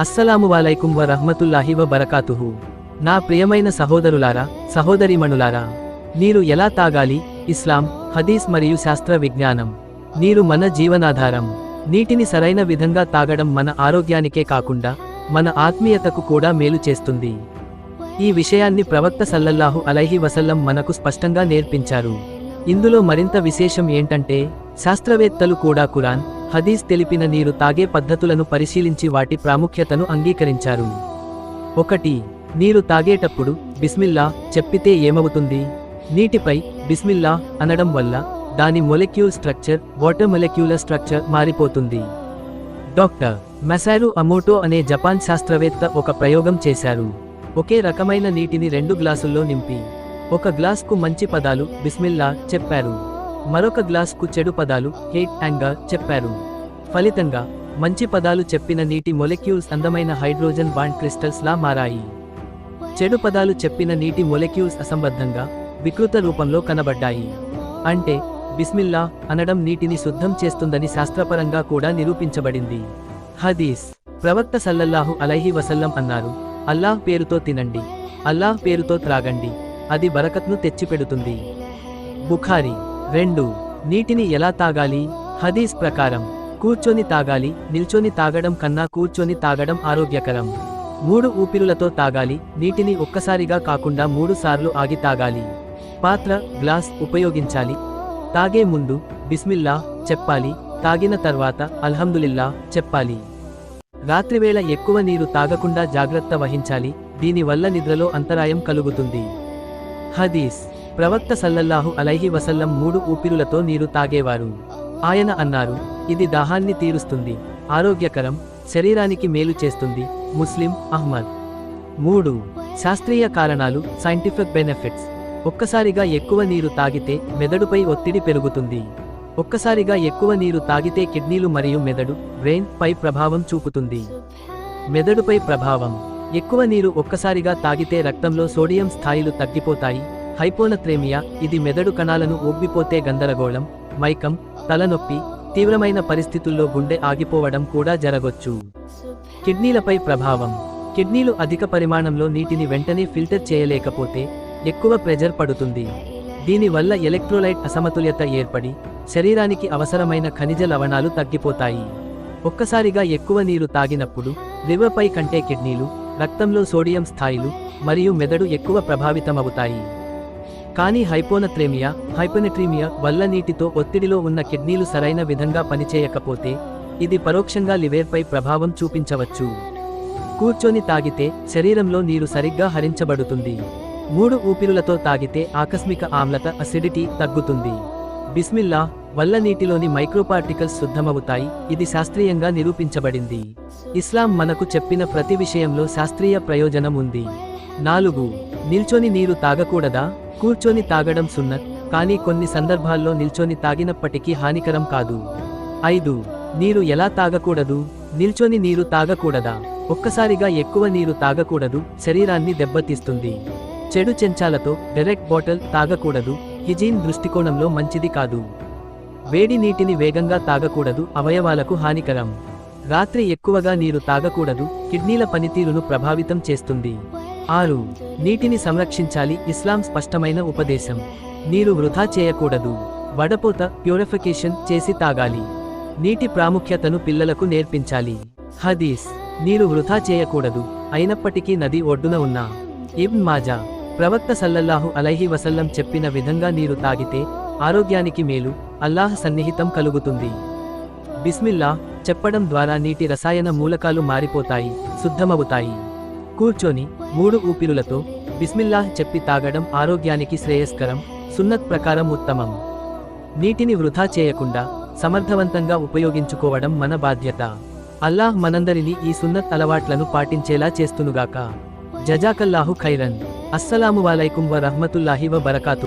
అస్సలాము వాలైకుం వ రహ్మతుల్లాహి వ బరకాతుహు నా ప్రియమైన సహోదరులారా సహోదరిమణులారా నీరు ఎలా తాగాలి? ఇస్లాం హదీస్ మరియు శాస్త్ర విజ్ఞానం. నీరు మన జీవనాధారం. నీటిని సరైన విధంగా తాగడం మన ఆరోగ్యానికే కాకుండా మన ఆత్మీయతకు కూడా మేలు చేస్తుంది. ఈ విషయాన్ని ప్రవక్త సల్లల్లాహు అలైహి వసల్లం మనకు స్పష్టంగా నేర్పించారు. ఇందులో మరింత విశేషం ఏంటంటే శాస్త్రవేత్తలు కూడా కురాన్ హదీస్ తెలిపిన నీరు తాగే పద్ధతులను పరిశీలించి వాటి ప్రాముఖ్యతను అంగీకరించారు. ఒకటి నీరు తాగేటప్పుడు బిస్మిల్లా చెప్పితే ఏమవుతుంది? నీటిపై బిస్మిల్లా అనడం వల్ల దాని molecule structure water molecular structure మారిపోతుంది. డాక్టర్ మెసారు అమోటో అనే జపాన్ శాస్త్రవేత్త ఒక ప్రయోగం చేశారు. ఒకే రకమైన నీటిని రెండు గ్లాసుల్లో నింపి ఒక గ్లాస్కు మంచి పదాలు బిస్మిల్లా చెప్పారు. మరొక గ్లాస్కు చెడు పదాలు హేట్ యాంగర్ చెప్పారు. ఫలితంగా మంచి పదాలు చెప్పిన నీటి మొలెక్యూల్స్ అందమైన హైడ్రోజన్ బాండ్ క్రిస్టల్స్ లా మారాయి. చెడు పదాలు చెప్పిన నీటి మొలెక్యూల్స్ అసంబద్ధంగా వికృత రూపంలో కనబడ్డాయి. అంటే బిస్మిల్లా అనడం నీటిని శుద్ధం చేస్తుందని శాస్త్రపరంగా కూడా నిరూపించబడింది. హదీస్ ప్రవక్త సల్లల్లాహు అలైహి వసల్లం అన్నారు అల్లాహ్ పేరుతో తినండి అల్లాహ్ పేరుతో త్రాగండి అది బరకత్ను తెచ్చిపెడుతుంది. బుఖారి రెండు నీటిని ఎలా తాగాలి? హదీస్ ప్రకారం కూర్చొని తాగాలి నిల్చొని తాగడం కన్నా కూర్చొని తాగడం ఆరోగ్యకరం. మూడు ఊపిరులతో తాగాలి నీటిని ఒక్కసారిగా కాకుండా మూడు సార్లు ఆగి తాగాలి. పాత్ర గ్లాస్ ఉపయోగించాలి. తాగే ముందు బిస్మిల్లా చెప్పాలి. తాగిన తర్వాత అల్హందులిల్లా చెప్పాలి. రాత్రివేళ ఎక్కువ నీరు తాగకుండా జాగ్రత్త వహించాలి దీనివల్ల నిద్రలో అంతరాయం కలుగుతుంది. హదీస్ ప్రవక్త సల్లల్లాహు అలైహి వసల్లం మూడు ఊపిరులతో నీరు తాగేవారు. ఆయన అన్నారు ఇది దాహాన్ని తీరుస్తుంది. ఆరోగ్యకరం శరీరానికి మేలు చేస్తుంది ముస్లిం అహ్మద్. మూడు శాస్త్రీయ కారణాలు సైంటిఫిక్ బెనిఫిట్స్. ఒక్కసారిగా ఎక్కువ నీరు తాగితే మెదడుపై ఒత్తిడి పెరుగుతుంది. ఒక్కసారిగా ఎక్కువ నీరు తాగితే కిడ్నీలు మరియు మెదడు బ్రెయిన్ పై ప్రభావం చూపుతుంది. మెదడుపై ప్రభావం. ఎక్కువ నీరు ఒక్కసారిగా తాగితే రక్తంలో సోడియం స్థాయిలు తగ్గిపోతాయి. హైపోనత్రేమియా ఇది మెదడు కణాలను ఉబ్బిపోతే గందరగోళం మైకం తలనొప్పి తీవ్రమైన పరిస్థితుల్లో గుండె ఆగిపోవడం కూడా జరగొచ్చు. కిడ్నీలపై ప్రభావం. కిడ్నీలు అధిక పరిమాణంలో నీటిని వెంటనే ఫిల్టర్ చేయలేకపోతే ఎక్కువ ప్రెజర్ పడుతుంది. దీనివల్ల ఎలక్ట్రోలైట్ అసమతుల్యత ఏర్పడి శరీరానికి అవసరమైన ఖనిజ లవణాలు తగ్గిపోతాయి. ఒక్కసారిగా ఎక్కువ నీరు తాగినప్పుడు లివర్పై కంటే కిడ్నీలు రక్తంలో సోడియం స్థాయిలు మరియు మెదడు ఎక్కువ ప్రభావితమవుతాయి. కానీ హైపోనత్రేమియా హైపోనెట్రీమియా వల్ల నీటితో ఒత్తిడిలో ఉన్న కిడ్నీలు సరైన విధంగా పనిచేయకపోతే ఇది పరోక్షంగా లివేర్పై ప్రభావం చూపించవచ్చు. కూర్చొని తాగితే శరీరంలో నీరు సరిగ్గా హరించబడుతుంది. మూడు ఊపిరులతో తాగితే ఆకస్మిక ఆమ్లత అసిడిటీ తగ్గుతుంది. బిస్మిల్లా వల్ల నీటిలోని మైక్రోపార్టికల్స్ శుద్ధమవుతాయి ఇది శాస్త్రీయంగా నిరూపించబడింది. ఇస్లాం మనకు చెప్పిన ప్రతి విషయంలో శాస్త్రీయ ప్రయోజనం ఉంది. నాలుగు నిల్చొని నీరు తాగకూడదా? కూర్చొని తాగడం సున్నత్ కానీ కొన్ని సందర్భాల్లో నిల్చొని తాగినప్పటికీ హానికరం కాదు. ఐదు నీరు ఎలా తాగకూడదు? నిల్చొని నీరు తాగకూడదా? ఒక్కసారిగా ఎక్కువ నీరు తాగకూడదు శరీరాన్ని దెబ్బతీస్తుంది. చెడు చెంచాలతో డైరెక్ట్ బాటిల్ తాగకూడదు హిజీన్ దృష్టికోణంలో మంచిది కాదు. వేడి నీటిని వేగంగా తాగకూడదు అవయవాలకు హానికరం. రాత్రి ఎక్కువగా నీరు తాగకూడదు కిడ్నీల పనితీరును ప్రభావితం చేస్తుంది. ఆరు నీటిని సంరక్షించాలి ఇస్లాం స్పష్టమైన ఉపదేశం. నీరు వృధా చేయకూడదు. వడపోత ప్యూరిఫికేషన్ చేసి తాగాలి. నీటి ప్రాముఖ్యతను పిల్లలకు నేర్పించాలి. హదీస్ నీరు వృధా చేయకూడదు. అయినప్పటికీ నది ఒడ్డున ఉన్న ఇబ్న్ మాజా ప్రవక్త సల్లల్లాహు అలైహి వసల్లం చెప్పిన విధంగా నీరు తాగితే ఆరోగ్యానికి మేలు అల్లాహ్ సన్నిహితం కలుగుతుంది. బిస్మిల్లా చెప్పడం ద్వారా నీటి రసాయన మూలకాలు మారిపోతాయి శుద్ధమవుతాయి. కూర్చొని మూడు ఊపిరులతో బిస్మిల్లాహ్ చెప్పి తాగడం ఆరోగ్యానికి శ్రేయస్కరం సున్నత్ ప్రకారం ఉత్తమం. నీటిని వృధా చేయకుండా సమర్థవంతంగా ఉపయోగించుకోవడం మన బాధ్యత. అల్లాహ్ మనందరినీ ఈ సున్నత్ అలవాట్లను పాటించేలా చేస్తునుగాక. జజాకల్లాహు ఖైరన్. అస్సలాము వాలైకుం వ రహ్మతుల్లాహి వ బరకాతు